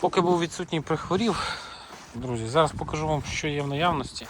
Поки був відсутній, прихворів. Друзі, зараз покажу вам, що є в наявності.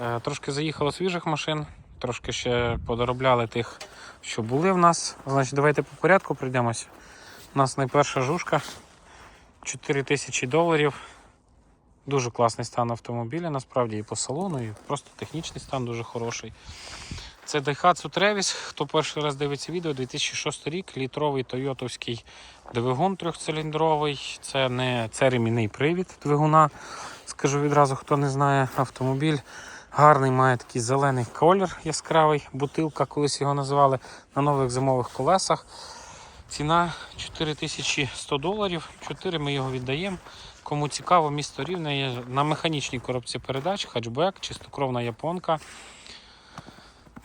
Е, Трошки заїхало свіжих машин, трошки ще подоробляли тих, що були в нас. Значить, давайте по порядку прийдемося. У нас найперша жушка 4 тисячі доларів. Дуже класний стан автомобіля, насправді і по салону, і просто технічний стан дуже хороший. Це Daihatsu Trevis. Хто перший раз дивиться відео, 2006 рік, літровий тойотовський двигун трьохциліндровий. Це не це ремінний привід двигуна. Скажу відразу, хто не знає, автомобіль гарний, має такий зелений колір яскравий, бутилка, колись його називали на нових зимових колесах. Ціна 4100 доларів. 4 ми його віддаємо. Кому цікаво, місто Рівне є на механічній коробці передач, хатчбек, чистокровна японка.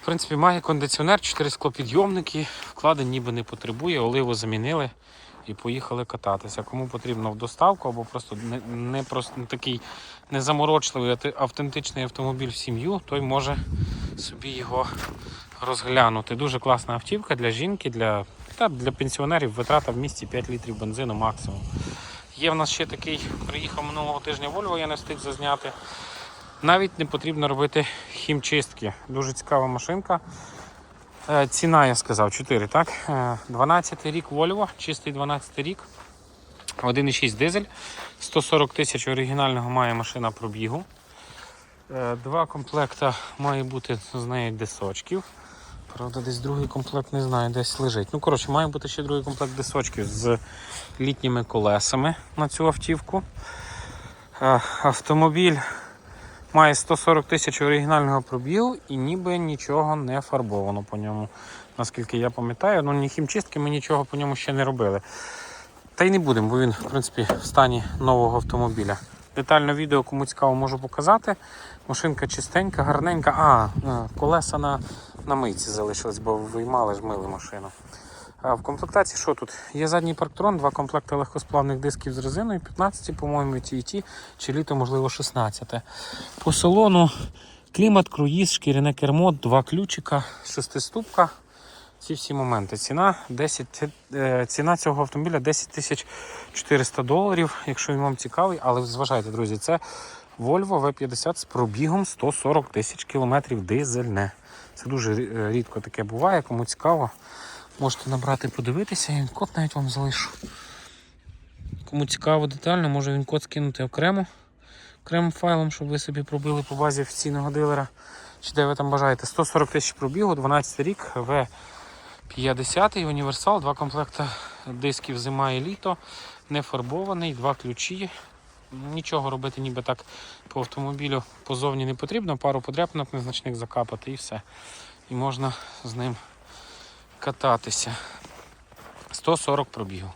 Принципі, має кондиціонер, 4 склопідйомники, вкладень ніби не потребує, оливу замінили і поїхали кататися. Кому потрібно в доставку або просто не, не просто такий незаморочливий автентичний автомобіль в сім'ю, той може собі його розглянути. Дуже класна автівка для жінки, для, та, для пенсіонерів. Витрата в місті 5 літрів бензину максимум. Є в нас ще такий, приїхав минулого тижня Volvo, я не встиг зазняти. Навіть не потрібно робити хімчистки. Дуже цікава машинка. Е, Ціна, я сказав, 4, так? Е, 12 рік Volvo, чистий 12 рік. 1,6 дизель. 140 тисяч оригінального має машина пробігу. Е, Два комплекта має бути з неї дисочків. Правда, десь другий комплект не знаю, десь лежить. Ну, коротше, має бути ще другий комплект дисочків з літніми колесами на цю автівку. Е, Автомобіль має 140 тисяч оригінального пробігу і ніби нічого не фарбовано по ньому. Наскільки я пам'ятаю, ну ні хімчистки ми нічого по ньому ще не робили. Та й не будемо, бо він, в принципі, в стані нового автомобіля. Детально відео, кому цікаво, можу показати. Машинка чистенька, гарненька. А, е, колеса на, на мийці залишились, бо виймали ж мили машину. В комплектації що тут? Є задній парктрон, два комплекти легкосплавних дисків з резиною, 15, по-моєму, ті і ті, чи літо, можливо, 16. По салону клімат, круїз, шкіряне кермо, два ключика, шестиступка. Ці всі моменти. Ціна 10, е, ціна цього автомобіля 10 тисяч 400 доларів, якщо він вам цікавий. Але зважайте, друзі, це Volvo V50 з пробігом 140 тисяч кілометрів дизельне. Це дуже е, рідко таке буває. Кому цікаво, можете набрати, подивитися, він код навіть вам залишу. Кому цікаво детально, може він код скинути окремо, окремим файлом, щоб ви собі пробили по базі офіційного дилера. Чи де ви там бажаєте? 140 тисяч пробігу, 12 рік, В 50 універсал, два комплекти дисків зима і літо, не фарбований, два ключі. Нічого робити ніби так по автомобілю позовні не потрібно, пару подряпинок незначних закапати і все. І можна з ним кататися. 140 пробігу.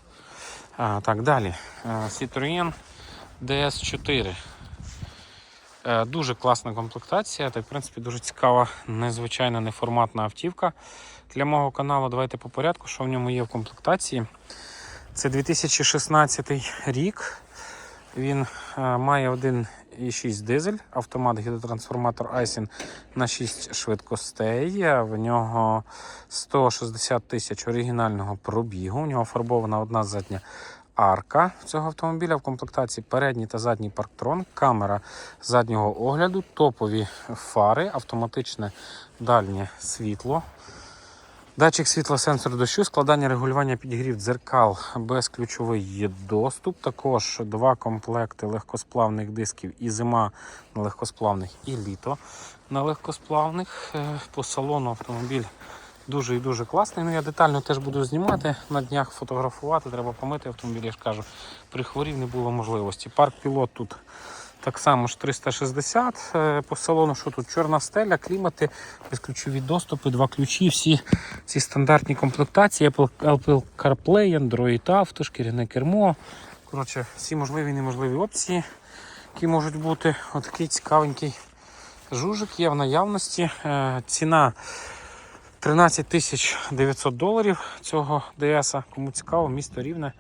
А, так, далі. Citroën DS4. Е, Дуже класна комплектація, та в принципі дуже цікава, незвичайна неформатна автівка. Для мого каналу давайте по порядку, що в ньому є в комплектації. Це 2016 рік. Він е, має 1,6 дизель, автомат гідротрансформатор Айсін на 6 швидкостей. В нього 160 тисяч оригінального пробігу. У нього фарбована одна задня арка цього автомобіля. В комплектації передній та задній парктрон, камера заднього огляду, топові фари, автоматичне дальнє світло. Датчик світла, сенсор дощу, складання регулювання підігрів дзеркал, безключовий доступ. Також два комплекти легкосплавних дисків і зима на легкосплавних, і літо на легкосплавних. Е, По салону автомобіль дуже і дуже класний. Ну я детально теж буду знімати на днях, фотографувати. Треба помити автомобіль. Я ж кажу, прихворів не було можливості. Парк пілот тут так само ж 360 е, по салону, що тут чорна стеля, клімати, безключові доступи, два ключі, всі ці стандартні комплектації, Apple, CarPlay, Android Auto, шкіряне кермо. Коротше, всі можливі і неможливі опції, які можуть бути. Отакий цікавенький жужик є в наявності. Е, Ціна 13 900 доларів цього DS. Кому цікаво, місто Рівне.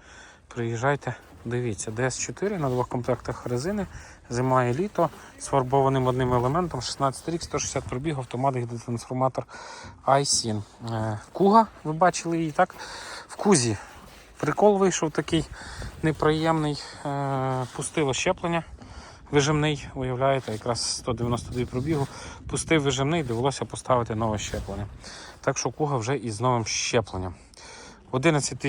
Приїжджайте, дивіться. DS4 на двох комплектах резини, зима і літо з фарбованим одним елементом. 16 рік, 160 пробіг, автомат гідротрансформатор iSyn. Е, Куга, ви бачили її так? В кузі прикол вийшов такий неприємний. Е, пустило щеплення. Вижимний, уявляєте, якраз 192 пробігу. Пустив вижимний, довелося поставити нове щеплення. Так що куга вже із новим щепленням. 11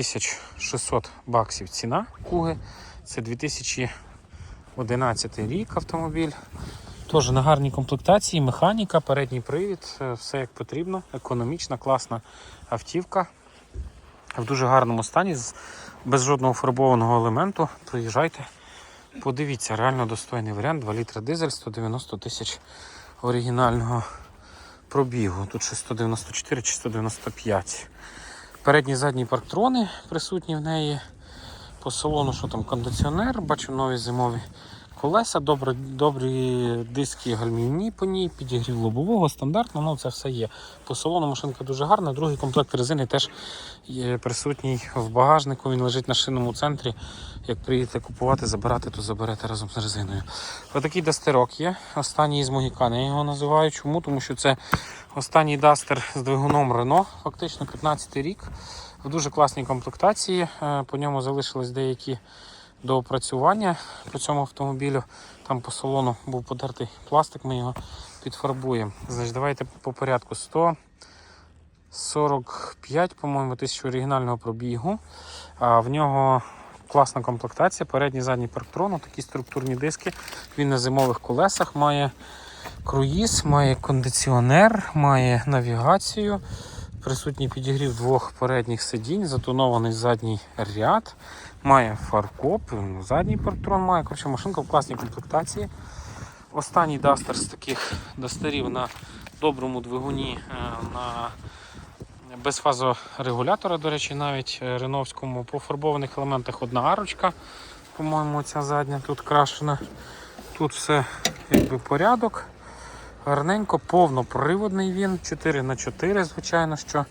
600 баксів ціна куги. Це 2011 рік автомобіль. Теж на гарній комплектації, механіка, передній привід, е, все як потрібно. Економічна, класна автівка. В дуже гарному стані, без жодного фарбованого елементу. Приїжджайте, подивіться, реально достойний варіант. 2 літра дизель, 190 тисяч оригінального пробігу. Тут щось 194 чи 195. Передні задні парктрони присутні в неї. По салону, що там кондиціонер, бачу нові зимові колеса, добрі, добрі диски гальмівні по ній, підігрів лобового, стандартно, ну це все є. По салону машинка дуже гарна. Другий комплект резини теж є присутній в багажнику. Він лежить на шинному центрі. Як приїдете купувати, забирати, то заберете разом з резиною. Отакий дастерок є. Останній із Могікан. Я його називаю. Чому? Тому що це останній дастер з двигуном Renault, фактично 15 рік. В дуже класній комплектації. Е, По ньому залишились деякі доопрацювання по цьому автомобілю. Там по салону був подертий пластик, ми його підфарбуємо. Значить, давайте по порядку 145, по-моєму, тисяч оригінального пробігу. А в нього класна комплектація, передній задній парктрону, такі структурні диски. Він на зимових колесах має круїз, має кондиціонер, має навігацію. Присутній підігрів двох передніх сидінь, затонований задній ряд, має фаркоп, задній парктрон має. Коротше, машинка в класній комплектації. Останній дастер з таких дастерів на доброму двигуні е, на без фазорегулятора, до речі, навіть е, реновському. По фарбованих елементах одна арочка, по-моєму, ця задня тут крашена. Тут все якби порядок. Гарненько, повноприводний він, 4 на 4 звичайно, що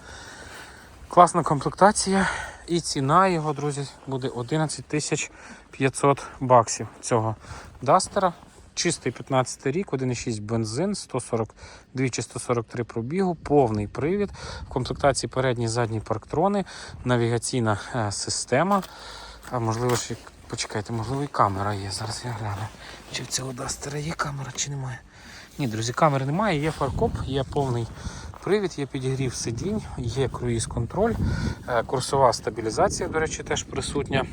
класна комплектація. І ціна його, друзі, буде 11 тисяч 500 баксів цього дастера. Чистий 15 рік, 1,6 бензин, 142 чи 143 пробігу, повний привід. В комплектації передні задні парктрони, навігаційна е, система. А можливо, ще почекайте, можливо, і камера є. Зараз я гляну. Чи в цього дастера є камера, чи немає. Ні, друзі, камери немає, є фаркоп, є повний привід, є підігрів сидінь, є круїз-контроль, е, курсова стабілізація, до речі, теж присутня.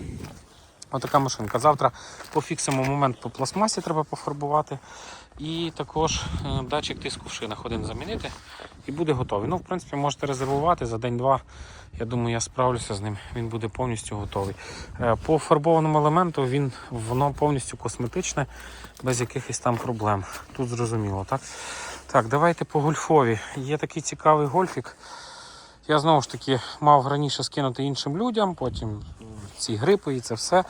Отака машинка. Завтра пофіксимо момент по пластмасі, треба пофарбувати. І також е, датчик тиску в шинах один замінити і буде готовий. Ну, в принципі, можете резервувати за день-два. Я думаю, я справлюся з ним. Він буде повністю готовий. Е, По фарбованому елементу він воно повністю косметичне, без якихось там проблем. Тут зрозуміло, так? Так, давайте по гольфові. Є такий цікавий гольфік. Я знову ж таки мав раніше скинути іншим людям, потім ці грипи і це все.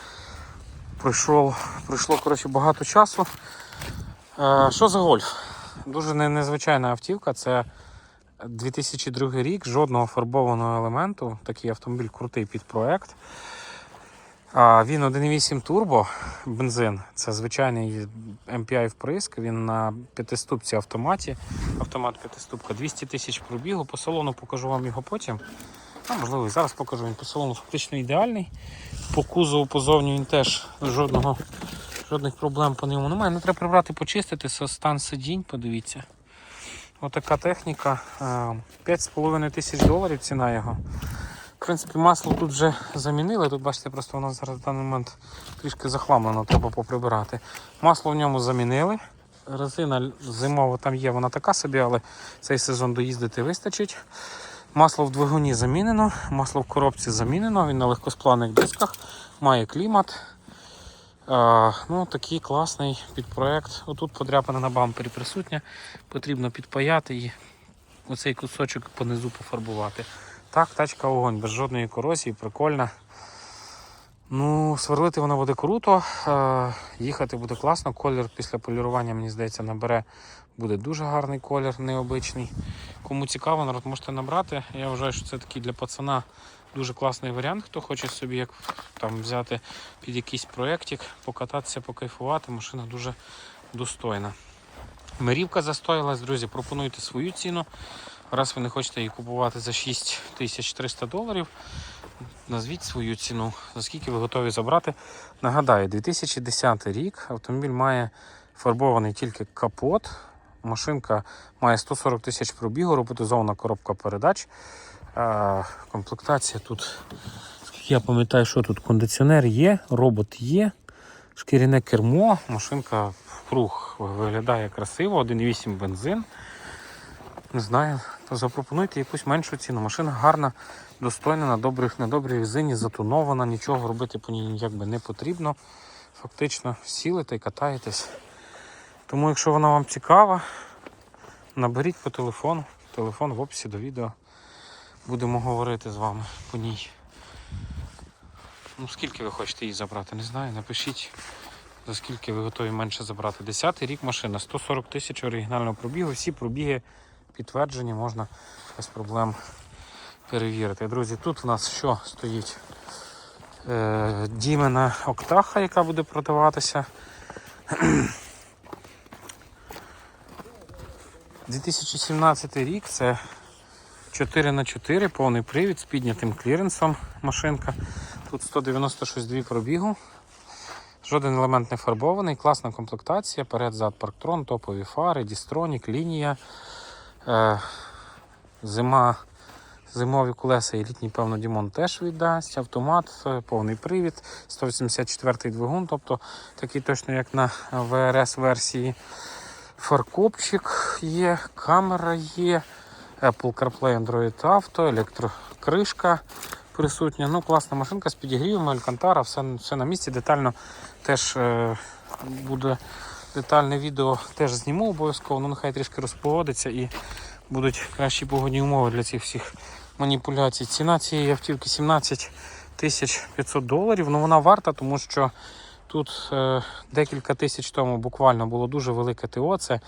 Пройшло, пройшло коротше, багато часу. Е, що за гольф? Дуже незвичайна автівка. Це 2002 рік, жодного фарбованого елементу. Такий автомобіль крутий під проект. Він 1.8 турбо бензин. Це звичайний MPI вприск. Він на п'ятиступці автоматі. Автомат п'ятиступка 200 тисяч пробігу. По салону покажу вам його потім. А, можливо, і зараз покажу. Він по салону фактично ідеальний. По кузову позовні він теж жодного, жодних проблем по ньому немає. Не треба прибрати, почистити стан сидінь, подивіться. Отака техніка. Е, 5,5 тисяч доларів ціна його. В принципі, масло тут вже замінили. Тут, бачите, просто воно зараз в даний момент трішки захламлено, треба поприбирати. Масло в ньому замінили. Резина зимова там є, вона така собі, але цей сезон доїздити вистачить. Масло в двигуні замінено, масло в коробці замінено, він на легкосплавних дисках, має клімат. Ну, такий класний підпроект. Отут подряпина на бампері присутня. Потрібно підпаяти і оцей кусочок понизу пофарбувати. Так, тачка огонь, без жодної корозії, прикольна. Ну, сверлити воно буде круто, їхати буде класно. Колір після полірування, мені здається, набере буде дуже гарний колір, необичний. Кому цікаво, народ можете набрати. Я вважаю, що це такий для пацана дуже класний варіант. Хто хоче собі як там взяти під якийсь проєктик, покататися, покайфувати. Машина дуже достойна. Мерівка застоялась, друзі, пропонуйте свою ціну. Раз ви не хочете її купувати за 6300 доларів, Назвіть свою ціну, за скільки ви готові забрати. Нагадаю, 2010 рік автомобіль має фарбований тільки капот. Машинка має 140 тисяч пробігу, роботизована коробка передач. А, комплектація тут, я пам'ятаю, що тут кондиціонер є, робот є, шкіряне кермо, машинка в круг виглядає красиво, 1,8 бензин. Не знаю, то запропонуйте якусь меншу ціну. Машина гарна, достойна, на, добрих, на добрій резині, затонована, нічого робити по ній якби не потрібно. Фактично сіли та й катаєтесь. Тому, якщо вона вам цікава, наберіть по телефону. Телефон в описі до відео. Будемо говорити з вами по ній. Ну, скільки ви хочете її забрати, не знаю. Напишіть, за скільки ви готові менше забрати. Десятий рік машина, 140 тисяч оригінального пробігу. Всі пробіги підтверджені, можна без проблем перевірити. Друзі, тут в нас що стоїть? Е, Дімена Октаха, яка буде продаватися. 2017 рік це 4х4, повний привід з піднятим кліренсом машинка. Тут 196 пробігу. Жоден елемент не фарбований, класна комплектація, перед зад парктрон, топові фари, дістронік, лінія. Е, зима, зимові колеса і літній, певно, Дімон теж віддасть. Автомат, е, повний привід, 184-й двигун, тобто такий точно, як на ВРС версії. Фаркопчик є, камера є, Apple CarPlay, Android Auto, електрокришка присутня. Ну, класна машинка з підігрівом, Алькантара, все, все на місці. Детально теж е, буде детальне відео, теж зніму обов'язково, ну нехай трішки розпогодиться і будуть кращі погодні умови для цих всіх маніпуляцій. Ціна цієї автівки 17 тисяч 500 доларів. Ну вона варта, тому що тут е, декілька тисяч тому буквально було дуже велике ТО. Це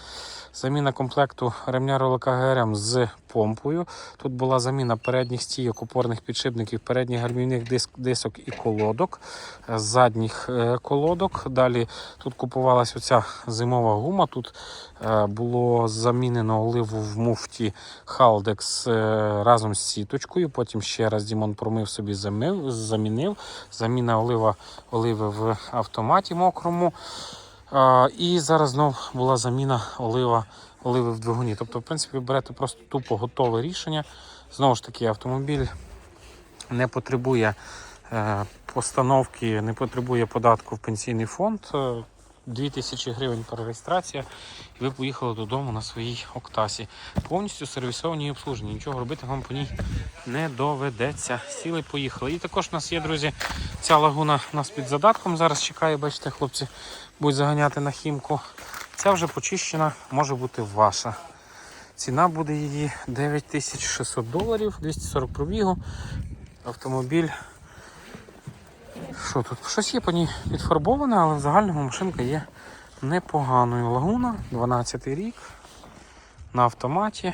заміна комплекту ремня ролика ГРМ з помпою. Тут була заміна передніх стійок, опорних підшипників, передніх гальмівних диск, дисок і колодок, е, задніх е, колодок. Далі тут купувалася оця зимова гума. Тут е, було замінено оливу в муфті Haldex е, разом з сіточкою. Потім ще раз Дімон промив собі замив, замінив. Заміна олива, оливи в автоматі мокрому. А, і зараз знов була заміна олива, оливи в двигуні. Тобто, в принципі, берете просто тупо готове рішення. Знову ж таки, автомобіль не потребує е, постановки, не потребує податку в пенсійний фонд. Е, 2000 гривень перереєстрація, і ви поїхали додому на своїй октасі. Повністю сервісовані і обслужені. Нічого робити вам по ній не доведеться. Сіли, поїхали. І також у нас є, друзі, ця лагуна у нас під задатком. Зараз чекає, бачите, хлопці будуть заганяти на хімку. Ця вже почищена, може бути ваша. Ціна буде її 9600 доларів, 240 пробігу. Автомобіль. Що тут? Щось є по ній підфарбоване, але в загальному машинка є непоганою. Лагуна, 12 рік. На автоматі.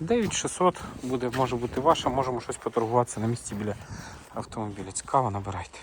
9600 буде, може бути ваша, можемо щось поторгуватися на місці біля автомобіля. Цікаво, набирайте.